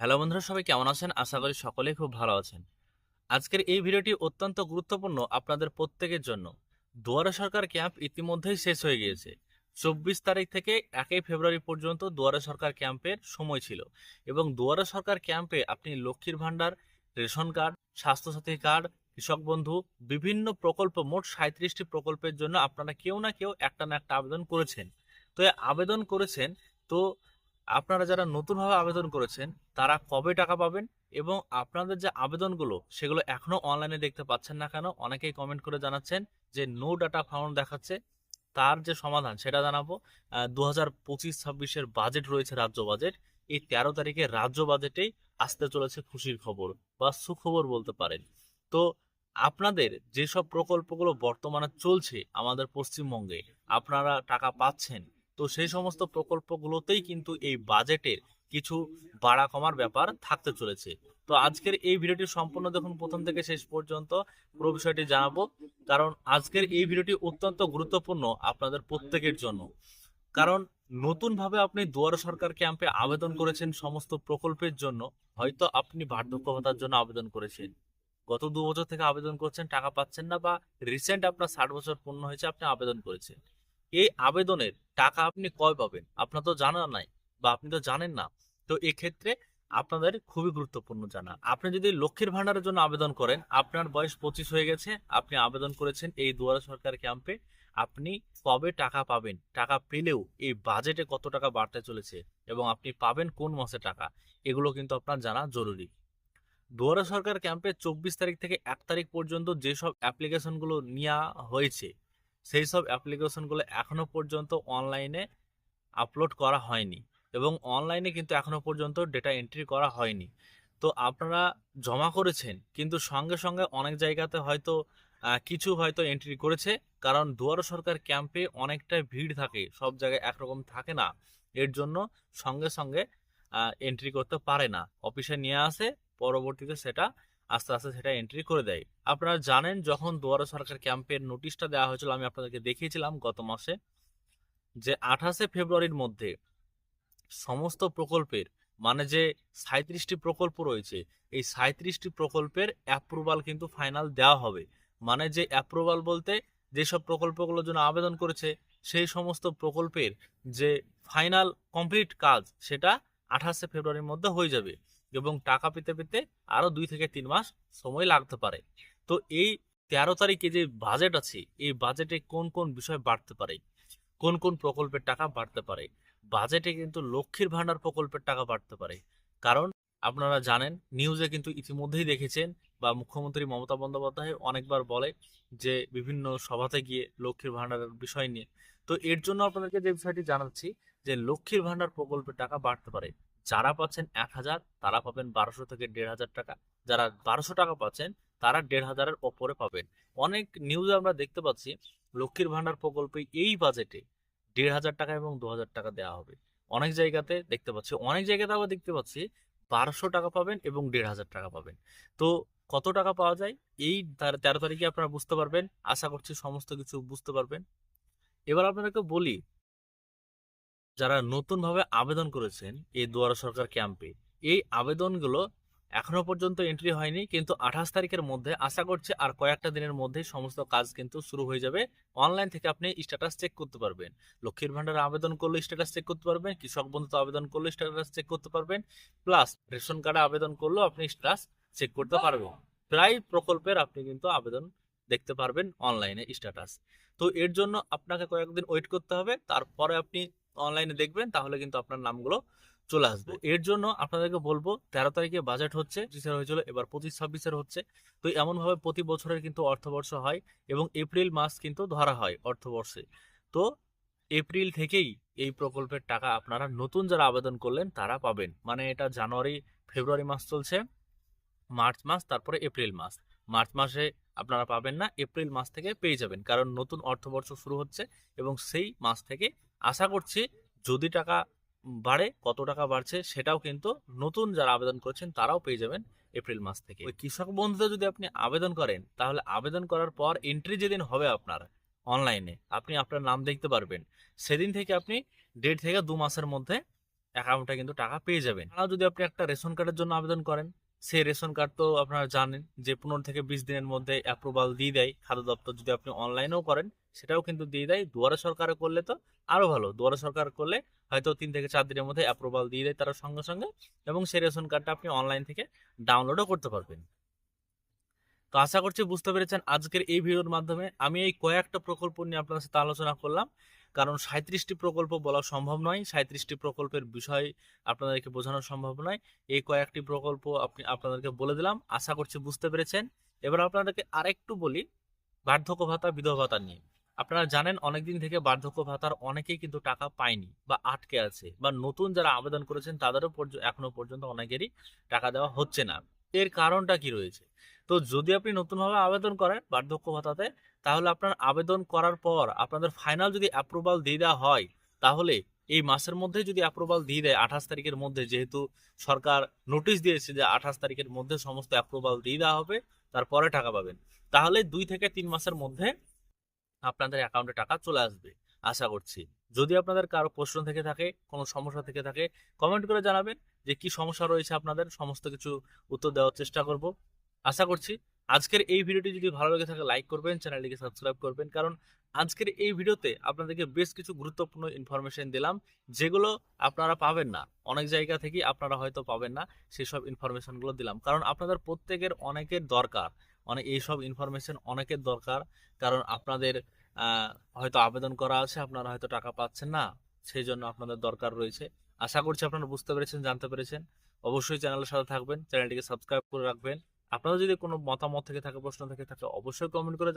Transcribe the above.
Hello বন্ধুরা, সবাই কেমন আছেন? আশা করি সকলেই খুব ভালো আছেন। আজকের এই ভিডিওটি অত্যন্ত গুরুত্বপূর্ণ আপনাদের প্রত্যেকের জন্য। দুয়ারে সরকার ক্যাম্প ইতিমধ্যেই শেষ হয়ে গিয়েছে। চব্বিশ তারিখ থেকে একই ফেব্রুয়ারি পর্যন্ত দুয়ারে সরকার ক্যাম্পের সময় ছিল এবং দুয়ারে সরকার ক্যাম্পে আপনি লক্ষ্মীর ভাণ্ডার, রেশন কার্ড, স্বাস্থ্যসাথী কার্ড, কৃষক বন্ধু, বিভিন্ন প্রকল্প, মোট সাঁত্রিশটি প্রকল্পের জন্য আপনারা কেউ না কেউ একটা না একটা আবেদন করেছেন। তো আবেদন করেছেন, তো আপনারা যারা নতুনভাবে আবেদন করেছেন, তারা কবে টাকা পাবেন এবং আপনাদের যে আবেদনগুলো, সেগুলো এখনও অনলাইনে দেখতে পাচ্ছেন না কেন? অনেকেই কমেন্ট করে জানাচ্ছেন যে নো ডাটা ফাউন্ড দেখাচ্ছে। তার যে সমাধান, সেটা জানাব। দু হাজার পঁচিশ ছাব্বিশের বাজেট রয়েছে রাজ্য বাজেট এই তেরো তারিখে রাজ্য বাজেটেই আসতে চলেছে খুশির খবর বা সুখবর বলতে পারেন। তো, আপনাদের যেসব প্রকল্পগুলো বর্তমানে চলছে আমাদের পশ্চিমবঙ্গে, আপনারা টাকা পাচ্ছেন তো সেই সমস্ত প্রকল্পগুলোতেই কিন্তু এই বাজেটের কিছু বাড়া কমার ব্যাপার থাকতে চলেছে। তো আজকের এই ভিডিওটি সম্পূর্ণ দেখুন প্রথম থেকে শেষ পর্যন্ত। পুরো বিষয়টি জানাব, কারণ আজকের এই ভিডিওটি অত্যন্ত গুরুত্বপূর্ণ আপনাদের প্রত্যেকের জন্য। কারণ নতুনভাবে আপনি দুয়ার সরকার ক্যাম্পে আবেদন করেছেন সমস্ত প্রকল্পের জন্য, হয়তো আপনি বার্ধক্য ভাতার জন্য আবেদন করেছেন। গত দু বছর থেকে আবেদন করছেন, টাকা পাচ্ছেন না বা রিসেন্ট আপনার ষাট বছর পূর্ণ হয়েছে, আপনি আবেদন করেছেন। এই আবেদনের টাকা আপনি কয় পাবেন? আপনার তো জানা নাই বা আপনি তো জানেন না। তো এক্ষেত্রে আপনাদের খুবই গুরুত্বপূর্ণ জানা। আপনি যদি লক্ষ্মীর ভান্ডারের জন্য আবেদন করেন, আপনার বয়স পঁচিশ হয়ে গেছে, আপনি আবেদন করেছেন এই দুয়ারে সরকার ক্যাম্পে, আপনি কবে টাকা পাবেন? টাকা পেলেও এই বাজেটে কত টাকা বাড়তে চলেছে এবং আপনি পাবেন কোন মাসে টাকা, এগুলো কিন্তু আপনার জানা জরুরি। দুয়ারে সরকার ক্যাম্পে চব্বিশ তারিখ থেকে এক তারিখ পর্যন্ত যেসব অ্যাপ্লিকেশনগুলো নেওয়া হয়েছে সেই সব অ্যাপ্লিকেশনগুলো এখনও পর্যন্ত অনলাইনে আপলোড করা হয়নি এবং অনলাইনে কিন্তু এখনও পর্যন্ত ডেটা এন্ট্রি করা হয়নি। তো আপনারা জমা করেছেন, কিন্তু সঙ্গে সঙ্গে অনেক জায়গাতে হয়তো কিছু হয়তো এন্ট্রি করেছে, কারণ দুয়ারে সরকার ক্যাম্পে অনেকটা ভিড় থাকে, সব জায়গায় একরকম থাকে না। এর জন্য সঙ্গে সঙ্গে এন্ট্রি করতে পারে না। অফিসে নিয়ে আসে, পরবর্তীতে সেটা আস্তে আস্তে সেটা এন্ট্রি করে দেয়। আপনারা জানেন যখন দুয়ারে সরকার ক্যাম্পের নোটিশটা দেওয়া হয়েছিল, আমি আপনাদেরকে দেখিয়েছিলাম গত মাসে, যে আঠাশে ফেব্রুয়ারির মধ্যে সমস্ত প্রকল্পের মানে যে সাঁত্রিশটি প্রকল্প রয়েছে, এই সাঁত্রিশটি প্রকল্পের অ্যাপ্রুভাল কিন্তু ফাইনাল দেওয়া হবে। মানে যে অ্যাপ্রুভাল বলতে যেসব প্রকল্পগুলোর জন্য আবেদন করেছে, সেই সমস্ত প্রকল্পের যে ফাইনাল কমপ্লিট কাজ, সেটা আঠাশে ফেব্রুয়ারির মধ্যে হয়ে যাবে। এবং টাকা পেতে পেতে আরও দুই থেকে তিন মাস সময় লাগতে পারে। তো এই তেরো তারিখে যে বাজেট আছে, এই বাজেটে কোন কোন বিষয় বাড়তে পারে? কোন কোন প্রকল্পের টাকা বাড়তে পারে? বাজেটে কিন্তু লক্ষ্মীর ভান্ডার প্রকল্পের টাকা বাড়তে পারে। কারণ আপনারা জানেন নিউজে কিন্তু ইতিমধ্যেই দেখেছেন বা মুখ্যমন্ত্রী মমতা বন্দ্যোপাধ্যায় অনেকবার বলে যে বিভিন্ন সভাতে গিয়ে লক্ষ্মীর ভান্ডারের বিষয় নিয়ে। তো এর জন্য আপনাদেরকে যে বিষয়টি জানাচ্ছি যে লক্ষ্মীর ভান্ডার প্রকল্পের টাকা বাড়তে পারে। যারা পাচ্ছেন এক হাজার, তারা পাবেন বারোশো থেকে দেড় হাজার টাকা। যারা বারোশো টাকা পাচ্ছেন, তারা দেড় হাজারের ওপরে পাবেন। অনেক নিউজে আমরা দেখতে পাচ্ছি, লক্ষ্মীর ভাণ্ডার প্রকল্পে এই বাজেটে দেড় হাজার টাকা এবং দু হাজার টাকা দেওয়া হবে। অনেক জায়গাতে দেখতে পাচ্ছি, অনেক জায়গাতে আবার দেখতে পাচ্ছি, বারোশো টাকা পাবেন এবং দেড় হাজার টাকা পাবেন। তো কত টাকা পাওয়া যায়? এই তার- তেরো তারিখে আপনারা বুঝতে পারবেন। আশা করছি সমস্ত কিছু বুঝতে পারবেন। এবার আপনাদেরকে বলি যারা নতুনভাবে আবেদন করেছেন এই দুয়ারা সরকার ক্যাম্পে এই আবেদনগুলো এখনও পর্যন্ত এন্ট্রি হয়নি, কিন্তু আঠাশ তারিখের মধ্যে আশা করছি আর কয়েকটা দিনের মধ্যে সমস্ত কাজ কিন্তু শুরু হয়ে যাবে। অনলাইন থেকে আপনি স্ট্যাটাস চেক করতে পারবেন। লক্ষ্মীর ভান্ডারে আবেদন করলে স্ট্যাটাস চেক করতে পারবেন, কৃষক বন্ধুতে আবেদন করলে স্ট্যাটাস চেক করতে পারবেন প্লাস রেশন কার্ডে আবেদন করলেও আপনি স্ট্যাটাস চেক করতে পারবেন। প্রায় প্রকল্পের আপনি কিন্তু আবেদন দেখতে পারবেন অনলাইনে স্ট্যাটাস তো এর জন্য আপনাকে কয়েকদিন ওয়েট করতে হবে, তারপরে আপনি অনলাইনে দেখবেন তাহলে কিন্তু আপনার নামগুলো চলে আসবে। এর জন্য আপনাদেরকে বলব তেরো তারিখে বাজেট হচ্ছে পঁচিশের হয়েছিল এবার পঁচিশ ছাব্বিশের হচ্ছে। তো এমনভাবে প্রতি বছরের কিন্তু অর্থবর্ষ হয় এবং এপ্রিল মাস কিন্তু ধরা হয় অর্থবর্ষে। তো এপ্রিল থেকেই এই প্রকল্পের টাকা আপনারা নতুন যারা আবেদন করলেন তারা পাবেন। মানে এটা জানুয়ারি ফেব্রুয়ারি মাস চলছে মার্চ মাস তারপরে এপ্রিল মাস। মার্চ মাসে আপনারা পাবেন না এপ্রিল মাস থেকে পেয়ে যাবেন। কারণ নতুন অর্থবর্ষ শুরু হচ্ছে এবং সেই মাস থেকে আশা করছি যদি টাকা বাড়ে, কত টাকা বাড়ছে সেটাও কিন্তু নতুন যারা আবেদন করেছেন তারাও পেয়ে যাবেন এপ্রিল মাস থেকে। ওই কৃষক বন্ধুতে যদি আপনি আবেদন করেন, তাহলে আবেদন করার পর এন্ট্রি যেদিন হবে আপনার অনলাইনে আপনি আপনার নাম দেখতে পারবেন। সেদিন থেকে আপনি দেড় থেকে দু মাসের মধ্যে অ্যাকাউন্টে কিন্তু টাকা পেয়ে যাবেন। আর যদি আপনি একটা রেশন কার্ডের জন্য আবেদন করেন সেই রেশন কার্ড তো আপনারা জানেন যে পনেরো থেকে বিশ দিনের মধ্যে অ্যাপ্রুভাল দিয়ে দেয়। খাদ্য দপ্তর যদি আপনি অনলাইনেও করেন, সেটাও কিন্তু দিয়ে দেয়। দুয়ারে সরকারে করলে তো আরও ভালো। দুয়ারে সরকার করলে হয়তো তিন থেকে চার দিনের মধ্যে অ্যাপ্রুভাল দিয়ে দেয় তারা সঙ্গে সঙ্গে এবং সেই রেশন কার্ডটা আপনি অনলাইন থেকে ডাউনলোডও করতে পারবেন। তো আশা করছি বুঝতে পেরেছেন আজকের এই ভিডিওর মাধ্যমে। আমি এই কয়েকটা প্রকল্প নিয়ে আপনার সাথে আলোচনা করলাম। কারণ সাঁত্রিশটি প্রকল্প বলা সম্ভব নয়। সাঁত্রিশটি প্রকল্পের বিষয় আপনাদেরকে বোঝানো সম্ভব নয়। এই কয়েকটি প্রকল্প আপনি, আপনাদেরকে বলে দিলাম। আশা করছি বুঝতে পেরেছেন। এবার আপনাদেরকে আরেকটু বলি বার্ধক্য ভাতা, বিধবা ভাতা নিয়ে। আপনারা জানেন অনেকদিন থেকে বার্ধক্য ভাতার অনেকেই কিন্তু টাকা পায়নি বা আটকে আছে বা নতুন যারা আবেদন করেছেন তাদেরও এখনও পর্যন্ত অনেকেরই টাকা দেওয়া হচ্ছে না। এর কারণটা কি রয়েছে? তো যদি আপনি নতুনভাবে আবেদন করেন বার্ধক্য ভাতাতে তাহলে আপনার আবেদন করার পর আপনাদের ফাইনাল যদি অ্যাপ্রুভাল দিয়ে দেওয়া হয়, তাহলে এই মাসের মধ্যে যদি অ্যাপ্রুভাল দিয়ে দেয়, আঠাশ তারিখের মধ্যে যেহেতু সরকার নোটিশ দিয়েছে যে আঠাশ তারিখের মধ্যে সমস্ত অ্যাপ্রুভাল দিয়ে দেওয়া হবে, তারপরে টাকা পাবেন। তাহলে দুই থেকে তিন মাসের মধ্যে আপনাদের অ্যাকাউন্টে টাকা চলে আসবে, আশা করছি। যদি আপনাদের কারও প্রশ্ন থেকে থাকে, কোনো সমস্যা থেকে থাকে কমেন্ট করে জানাবেন যে কি সমস্যা রয়েছে আপনাদের, সমস্ত কিছু উত্তর দেওয়ার চেষ্টা করব। আশা করছি আজকের এই ভিডিওটি যদি ভালো লেগে থাকে লাইক করবেন চ্যানেলটিকে সাবস্ক্রাইব করবেন। কারণ আজকের এই ভিডিওতে আপনাদেরকে বেশ কিছু গুরুত্বপূর্ণ ইনফরমেশন দিলাম, যেগুলো আপনারা পাবেন না। অনেক জায়গা থেকে আপনারা হয়তো পাবেন না, সেসব ইনফরমেশনগুলো দিলাম। কারণ আপনাদের প্রত্যেকের অনেকের দরকার। অনেক এইসব ইনফরমেশন অনেকের দরকার। কারণ আপনাদের হয়তো আবেদন করা আছে, আপনারা হয়তো টাকা পাচ্ছেন না সেই জন্য আপনাদের দরকার রয়েছে। আশা করছি আপনারা বুঝতে পেরেছেন, জানতে পেরেছেন। অবশ্যই চ্যানেলের সাথে থাকবেন চ্যানেলটিকে সাবস্ক্রাইব করে রাখবেন। আপনারা যদি কোনো মতামত থেকে থাকে প্রশ্ন থেকে থাকে অবশ্যই কমেন্ট করে